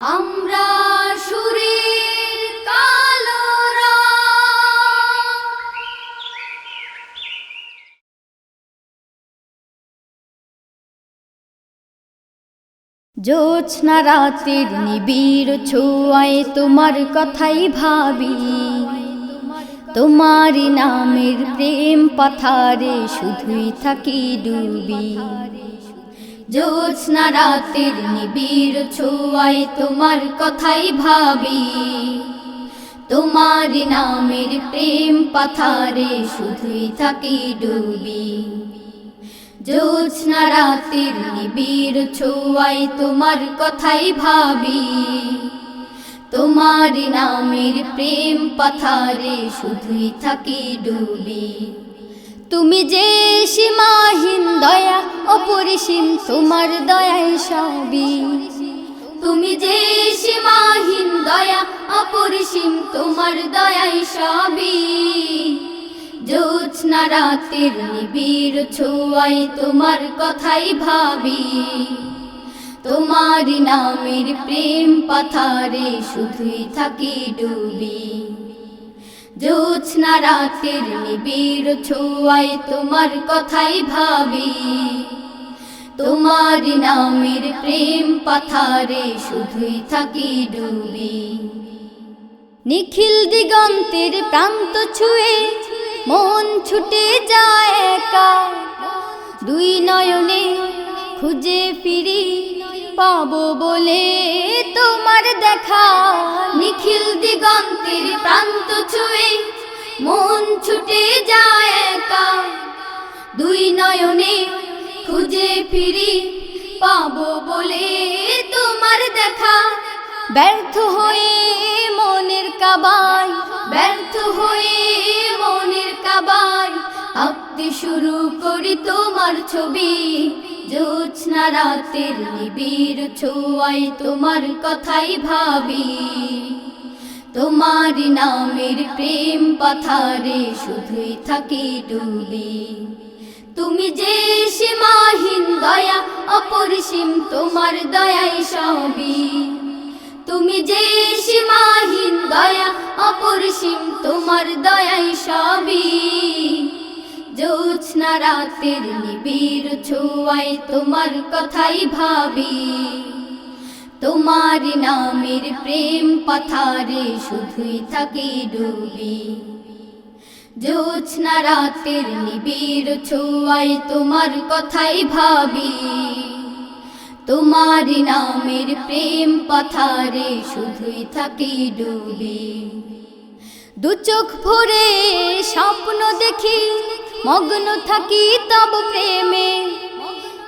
আমরা রাতের নিবিড় ছোঁয়ায় তোমার কথাই ভাবি। তোমারই নামের প্রেম পাথারে শুধুই থাকি ডুবি। জোছনা রাতের নিবিড় ছোঁয়ায় তোমার কথাই ভাবি। তোমার নামের প্রেম পাথারে শুধুই থাকি ডুবি। জোছনা রাতের নিবিড় ছোঁয়ায় তোমার কথাই ভাবি। তোমার নামের প্রেম পাথারে শুধুই থাকি ডুবি। তুমি যে সীমাহীন দয়া, অপরিসীম তোমার দয়ায় সবই। তুমি যে সীমাহীন দয়া, অপরিসীম তোমার দয়ায় সবই। জোৎস্না রাতের নিবিড় ছোঁয়ায় তোমার কথাই ভাবি। তোমার নামের প্রেম পাথারে শুধুই থাকি ডুবি। জোৎস্না রাতের নিবিড় ছোঁয়ায় তোমার কথাই ভাবি। তোমার নামের প্রেম পাথারে শুধুই থাকি ডুবি। নিখিল দিগন্তের প্রান্ত ছুঁয়ে মন ছুটে যায় একা। দুই নয়নে খুঁজে ফিরি পাবো বলে তোমার দেখা। নিখিল দিগন্তের প্রান্ত ছুঁয়ে মন ছুটে যায় একা। দুই নয়নে খুঁজে ফিরি, পাবো বলে তোমার দেখা। ব্যর্থ হয়ে মনের কাবাই ব্যর্থ হয়ে মনের কাবাই আঁকতে শুরু করি তোমার ছবি জোৎস্না রাতের নিবিড় ছোঁয়ায় তোমার কথাই ভাবি। তোমার নামের প্রেম পাথারে শুধুই থাকি ডুবি। তুমি যে সীমাহীন দয়া অপরিসীম তোমার দয়াই সবই। তুমি যে সীমাহীন দয়া অপরিসীম তোমার দয়াই সবই। জোৎস্না রাতের নিবিড় ছোঁয়ায় তোমার কথাই ভাবি। তোমার নামের প্রেম পাথারে শুধুই থাকি ডুবি। জোৎস্না রাতের নিবিড় ছোঁয়ায় তোমার কথাই ভাবি। তোমার নামের প্রেম পাথারে শুধুই থাকি ডুবি। দু চোখ ভরে স্বপ্ন দেখি, মগ্ন থাকি তব প্রেমে।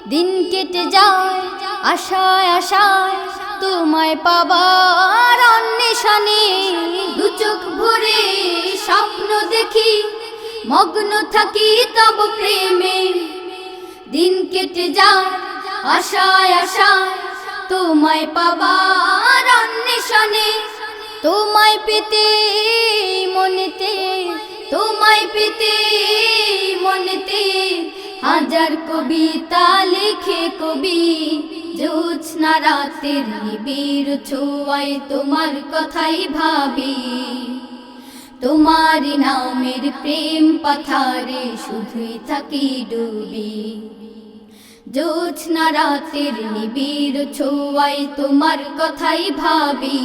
দিন কেটে যায় আশায় আশায় তোমায় পাবার অন্বেষণে দু চোখ ভরে স্বপ্ন দেখি, মগ্ন থাকি তব প্রেমে। দিন কেটে যায় আশায় আশায় তোমায় পাবার অন্বেষণে। তোমায় পেতে মনেতে, তোমায় পেতে মনেতে হাজার কবিতা লিখে কবি জোৎস্না রাতের নিবিড় ছোঁয়ায় তোমার কথাই ভাবি। তোমার নামের প্রেম পাথারে শুধুই থাকি ডুবি। জোৎস্না রাতের নিবিড় ছোঁয়ায় তোমার কথাই ভাবি।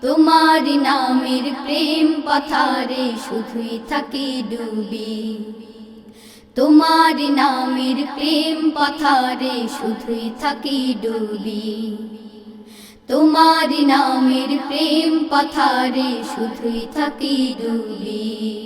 তোমার নামের প্রেম পাথারে শুধুই থাকি ডুবি। তোমার নামের প্রেম পাথারে শুধুই থাকি ডুবি। তোমার নামের প্রেম পাথারে শুধুই থাকি ডুবি।